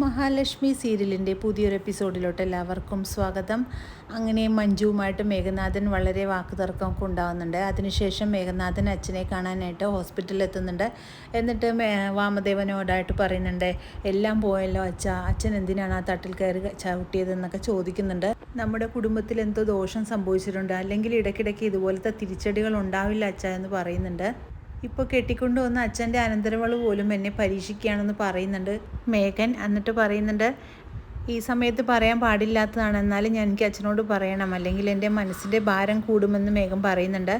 മഹാലക്ഷ്മി സീരിയലിന്റെ പുതിയൊരു എപ്പിസോഡിലോട്ട് എല്ലാവർക്കും സ്വാഗതം. അങ്ങനെ മഞ്ജുവുമായിട്ട് മേഘനാഥൻ വളരെ വാക്കുതർക്കമൊക്കെ ഉണ്ടാകുന്നുണ്ട് അതിനുശേഷം മേഘനാഥൻ അച്ഛനെ കാണാനായിട്ട് ഹോസ്പിറ്റലിൽ എത്തുന്നുണ്ട്. എന്നിട്ട് വാമദേവനോടായിട്ട് പറയുന്നുണ്ട് എല്ലാം പോയല്ലോ അച്ഛ. അച്ഛൻ എന്തിനാണ് ആ തട്ടിൽ കയറി ചവിട്ടിയതെന്നൊക്കെ ചോദിക്കുന്നുണ്ട്. നമ്മുടെ കുടുംബത്തിൽ എന്തോ ദോഷം സംഭവിച്ചിട്ടുണ്ട്. അല്ലെങ്കിൽ ഇടയ്ക്കിടയ്ക്ക് ഇതുപോലത്തെ തിരിച്ചടികൾ ഉണ്ടാവില്ല അച്ഛ എന്ന് പറയുന്നുണ്ട്. ഇപ്പോൾ കെട്ടിക്കൊണ്ടു വന്ന അച്ഛന്റെ അനന്തരവൾ പോലും എന്നെ പരീക്ഷിക്കുകയാണെന്ന് പറയുന്നുണ്ട് മേഘൻ. എന്നിട്ട് പറയുന്നുണ്ട് ഈ സമയത്ത് പറയാൻ പാടില്ലാത്തതാണ്. എന്നാലും ഞാൻ എനിക്ക് അച്ഛനോട് പറയണം. അല്ലെങ്കിൽ എന്റെ മനസ്സിന്റെ ഭാരം കൂടുമെന്ന് മേഘം പറയുന്നുണ്ട്.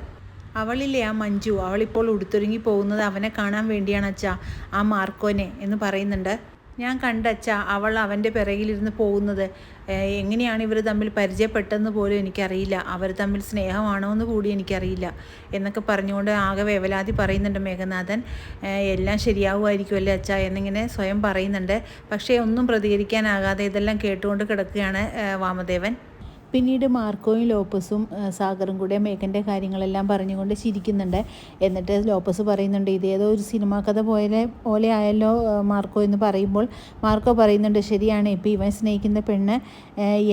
അവളില്ലേ ആ മഞ്ജു? അവളിപ്പോൾ ഉടുത്തൊരുങ്ങി പോകുന്നത് അവനെ കാണാൻ വേണ്ടിയാണ് അച്ഛാ ആ മാർക്കോനെ എന്ന് പറയുന്നുണ്ട്. ഞാൻ കണ്ടച്ച അവൾ അവന്റെ പിറകിലിരുന്ന് പോകുന്നത്. എങ്ങനെയാണ് ഇവർ തമ്മിൽ പരിചയപ്പെട്ടതെന്ന് പോലും എനിക്കറിയില്ല. അവർ തമ്മിൽ സ്നേഹമാണോ എന്ന് കൂടി എനിക്കറിയില്ല. എന്നൊക്കെ പറഞ്ഞുകൊണ്ട് ആകെ വേവലാതി പറയുന്നുണ്ട് മേഘനാഥൻ. എല്ലാം ശരിയാവുമായിരിക്കുമല്ലേ അച്ഛ എന്നിങ്ങനെ സ്വയം പറയുന്നുണ്ട്. പക്ഷേ ഒന്നും പ്രതികരിക്കാനാകാതെ ഇതെല്ലാം കേട്ടുകൊണ്ട് കിടക്കുകയാണ് വാമദേവൻ. പിന്നീട് മാർക്കോയും ലോപ്പസും സാഗറും കൂടെ മേഘന്റെ കാര്യങ്ങളെല്ലാം പറഞ്ഞുകൊണ്ട് ചിരിക്കുന്നുണ്ട്. എന്നിട്ട് ലോപ്പസ് പറയുന്നുണ്ട് ഇതേതോ ഒരു സിനിമാ കഥ പോലെ പോലെ ആയല്ലോ മാർക്കോ എന്ന് പറയുമ്പോൾ. മാർക്കോ പറയുന്നുണ്ട് ശരിയാണ് ഇപ്പോൾ ഇവൻ സ്നേഹിക്കുന്ന പെണ്ണ്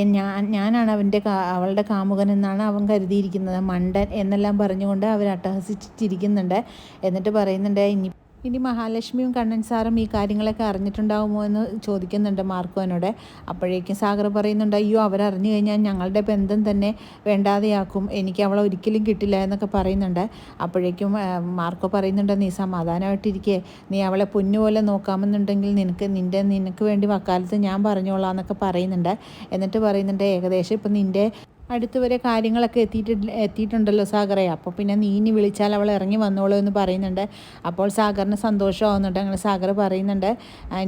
ഞാൻ ഞാനാണ് അവന്റെ അവളുടെ കാമുകൻ എന്നാണ് അവൻ കരുതിയിരിക്കുന്നത്. മണ്ടൻ എന്നെല്ലാം പറഞ്ഞുകൊണ്ട് അവർ അട്ടഹസിച്ചിരിക്കുന്നുണ്ട് എന്നിട്ട് പറയുന്നുണ്ട് ഇനി ഇനി മഹാലക്ഷ്മിയും കണ്ണൻ സാറും ഈ കാര്യങ്ങളൊക്കെ അറിഞ്ഞിട്ടുണ്ടാകുമോ എന്ന് ചോദിക്കുന്നുണ്ട് മാർക്കോനോട് അപ്പോഴേക്കും സാഗർ പറയുന്നുണ്ട് അയ്യോ അവരറിഞ്ഞു കഴിഞ്ഞാൽ ഞങ്ങളുടെ ബന്ധം തന്നെ വേണ്ടാതെയാക്കും. എനിക്ക് അവളെ ഒരിക്കലും കിട്ടില്ല എന്നൊക്കെ പറയുന്നുണ്ട്. അപ്പോഴേക്കും മാർക്കോ പറയുന്നുണ്ട് നീ സമാധാനമായിട്ടിരിക്കേ. നീ അവളെ പൊന്നുപോലെ നോക്കാമെന്നുണ്ടെങ്കിൽ നിനക്ക് നിന്റെ നിനക്ക് വേണ്ടി വക്കാലത്ത് ഞാൻ പറഞ്ഞോളാം എന്നൊക്കെ പറയുന്നുണ്ട്. എന്നിട്ട് പറയുന്നുണ്ട് ഏകദേശം ഇപ്പം നിന്റെ അടുത്ത് വരെ കാര്യങ്ങളൊക്കെ എത്തിയിട്ട് എത്തിയിട്ടുണ്ടല്ലോ സാഗറെ. അപ്പോൾ പിന്നെ നീ ഇനി വിളിച്ചാൽ അവൾ ഇറങ്ങി വന്നോളൂ എന്ന് പറയുന്നുണ്ട്. അപ്പോൾ സാഗറിന് സന്തോഷമാവുന്നുണ്ട്. അങ്ങനെ സാഗർ പറയുന്നുണ്ട്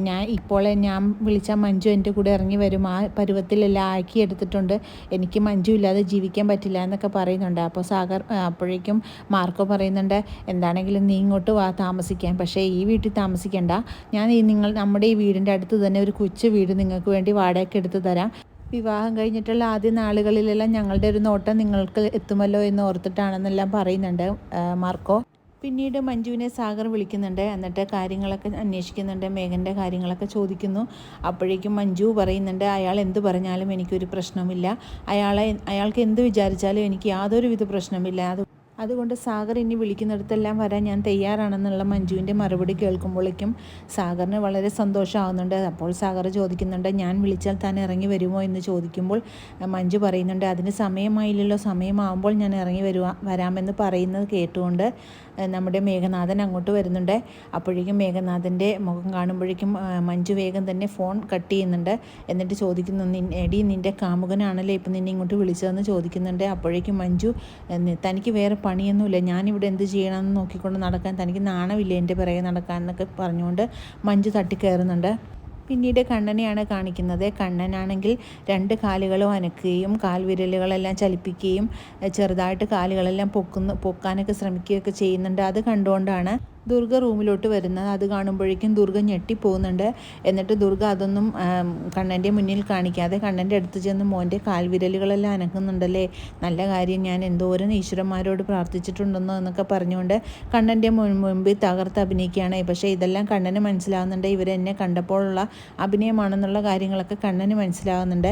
ഞാൻ ഇപ്പോൾ ഞാൻ വിളിച്ചാൽ മഞ്ജു എന്റെ കൂടെ ഇറങ്ങി വരും. ആ പരുവത്തിലെല്ലാം ആക്കി എടുത്തിട്ടുണ്ട്. എനിക്ക് മഞ്ജു ഇല്ലാതെ ജീവിക്കാൻ പറ്റില്ല എന്നൊക്കെ പറയുന്നുണ്ട്. അപ്പോൾ സാഗർ അപ്പോഴേക്കും മാർക്കോ പറയുന്നുണ്ട് എന്താണെങ്കിലും നീ ഇങ്ങോട്ട് വാ താമസിക്കാൻ. പക്ഷേ ഈ വീട്ടിൽ താമസിക്കേണ്ട. ഞാൻ നിങ്ങൾ നമ്മുടെ ഈ വീടിന്റെ അടുത്ത് തന്നെ ഒരു കൊച്ചു വീട് നിങ്ങൾക്ക് വേണ്ടി വാടകയ്ക്ക് എടുത്ത് തരാം. വിവാഹം കഴിഞ്ഞിട്ടുള്ള ആദ്യ നാളുകളിലെല്ലാം ഞങ്ങളുടെ ഒരു നോട്ടം നിങ്ങൾക്ക് എത്തുമല്ലോ എന്ന് ഓർത്തിട്ടാണെന്നെല്ലാം പറയുന്നുണ്ട് മാർക്കോ. പിന്നീട് മഞ്ജുവിനെ സാഗർ വിളിക്കുന്നുണ്ട് എന്നിട്ട് കാര്യങ്ങളൊക്കെ അന്വേഷിക്കുന്നുണ്ട് മേഘന്റെ കാര്യങ്ങളൊക്കെ ചോദിക്കുന്നു. അപ്പോഴേക്കും മഞ്ജു പറയുന്നുണ്ട് അയാൾ എന്ത് പറഞ്ഞാലും എനിക്കൊരു പ്രശ്നമില്ല അയാളെ അയാൾക്ക് എന്ത് വിചാരിച്ചാലും എനിക്ക് യാതൊരുവിധ പ്രശ്നമില്ല അത് അതുകൊണ്ട് സാഗർ ഇനി വിളിക്കുന്നിടത്തെല്ലാം വരാൻ ഞാൻ തയ്യാറാണെന്നുള്ള മഞ്ജുവിന്റെ മറുപടി കേൾക്കുമ്പോഴേക്കും സാഗറിന് വളരെ സന്തോഷമാകുന്നുണ്ട്. അപ്പോൾ സാഗർ ചോദിക്കുന്നുണ്ട് ഞാൻ വിളിച്ചാൽ താൻ ഇറങ്ങി വരുമോ? എന്ന് ചോദിക്കുമ്പോൾ മഞ്ജു പറയുന്നുണ്ട് അതിന് സമയമായില്ലല്ലോ. സമയമാകുമ്പോൾ ഞാൻ ഇറങ്ങി വരുക വരാമെന്ന് പറയുന്നത് കേട്ടുകൊണ്ട് നമ്മുടെ മേഘനാഥൻ അങ്ങോട്ട് വരുന്നുണ്ട്. അപ്പോഴേക്കും മേഘനാഥന്റെ മുഖം കാണുമ്പോഴേക്കും മഞ്ജു വേഗം തന്നെ ഫോൺ കട്ട് ചെയ്യുന്നുണ്ട്. എന്നിട്ട് ചോദിക്കുന്നു എടി നിന്റെ കാമുകനാണല്ലേ ഇപ്പം നിന്നെ ഇങ്ങോട്ട് വിളിച്ചതെന്ന് ചോദിക്കുന്നുണ്ട്. അപ്പോഴേക്കും മഞ്ജു തനിക്ക് വേറെ പണിയൊന്നുമില്ല. ഞാനിവിടെ എന്ത് ചെയ്യണമെന്ന് നോക്കിക്കൊണ്ട് നടക്കാൻ തനിക്ക് നാണമില്ല എന്റെ പിറകെ നടക്കാൻ എന്നൊക്കെ പറഞ്ഞുകൊണ്ട് മഞ്ജു തട്ടിക്കയറുന്നുണ്ട്. പിന്നീട് കണ്ണനെയാണ് കാണിക്കുന്നത്. കണ്ണനാണെങ്കിൽ രണ്ട് കാലുകളും അനക്കുകയും കാൽവിരലുകളെല്ലാം ചലിപ്പിക്കുകയും ചെറുതായിട്ട് കാലുകളെല്ലാം പൊക്കുന്ന പൊക്കാനൊക്കെ ശ്രമിക്കുകയൊക്കെ ചെയ്യുന്നുണ്ട്. അത് കണ്ടുകൊണ്ടാണ് ദുർഗ റൂമിലോട്ട് വരുന്നത്. അത് കാണുമ്പോഴേക്കും ദുർഗ ഞെട്ടിപ്പോകുന്നുണ്ട് എന്നിട്ട് ദുർഗ അതൊന്നും കണ്ണന്റെ മുന്നിൽ കാണിക്കാതെ കണ്ണന്റെ അടുത്ത് ചെന്ന് മോന്റെ കാൽവിരലുകളെല്ലാം അനക്കുന്നുണ്ടല്ലേ നല്ല കാര്യം ഞാൻ എന്തോരം ഈശ്വരന്മാരോട് പ്രാർത്ഥിച്ചിട്ടുണ്ടെന്നോ എന്നൊക്കെ പറഞ്ഞുകൊണ്ട് കണ്ണന്റെ മുൻപിൽ തകർത്ത് അഭിനയിക്കുകയാണ്. പക്ഷേ ഇതെല്ലാം കണ്ണന് മനസ്സിലാവുന്നുണ്ട്. ഇവരെന്നെ കണ്ടപ്പോഴുള്ള അഭിനയമാണെന്നുള്ള കാര്യങ്ങളൊക്കെ കണ്ണന് മനസ്സിലാവുന്നുണ്ട്.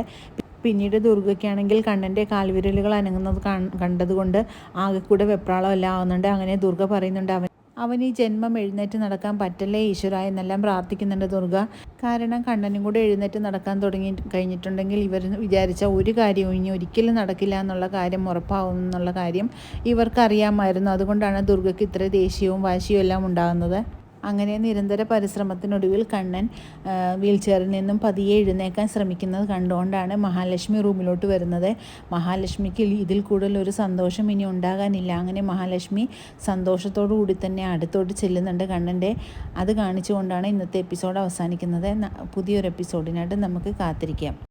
പിന്നീട് ദുർഗയ്ക്കാണെങ്കിൽ കണ്ണന്റെ കാൽവിരലുകൾ അനങ്ങുന്നത് കണ്ടതുകൊണ്ട് ആകെക്കൂടെ കൂടെ വെപ്രാളം എല്ലാം ആവുന്നുണ്ട്. അങ്ങനെ ദുർഗ പറയുന്നുണ്ട് അവൻ അവൻ ഈ ജന്മം എഴുന്നേറ്റ് നടക്കാൻ പറ്റല്ലേ ഈശ്വര എന്നെല്ലാം പ്രാർത്ഥിക്കുന്നുണ്ട് ദുർഗ. കാരണം കണ്ണനും കൂടെ എഴുന്നേറ്റ് നടക്കാൻ തുടങ്ങി കഴിഞ്ഞിട്ടുണ്ടെങ്കിൽ ഇവർ വിചാരിച്ച ഒരു കാര്യവും ഇനി ഒരിക്കലും നടക്കില്ല എന്നുള്ള കാര്യം ഉറപ്പാവും എന്നുള്ള കാര്യം ഇവർക്കറിയാമായിരുന്നു. അതുകൊണ്ടാണ് ദുർഗയ്ക്ക് ഇത്ര ദേഷ്യവും വാശിയും എല്ലാം ഉണ്ടാകുന്നത്. അങ്ങനെ നിരന്തര പരിശ്രമത്തിനൊടുവിൽ കണ്ണൻ വീൽ ചെയറിൽ നിന്നും പതിയെ എഴുന്നേക്കാൻ ശ്രമിക്കുന്നത് കണ്ടുകൊണ്ടാണ് മഹാലക്ഷ്മി റൂമിലോട്ട് വരുന്നത്. മഹാലക്ഷ്മിക്ക് ഇതിൽ കൂടുതൽ ഒരു സന്തോഷം ഇനി ഉണ്ടാകാനില്ല. അങ്ങനെ മഹാലക്ഷ്മി സന്തോഷത്തോടു കൂടി തന്നെ അടുത്തോട്ട് ചെല്ലുന്നുണ്ട് കണ്ണന്റെ. അത് കാണിച്ചുകൊണ്ടാണ് ഇന്നത്തെ എപ്പിസോഡ് അവസാനിക്കുന്നത്. പുതിയൊരു എപ്പിസോഡിനായിട്ട് നമുക്ക് കാത്തിരിക്കാം.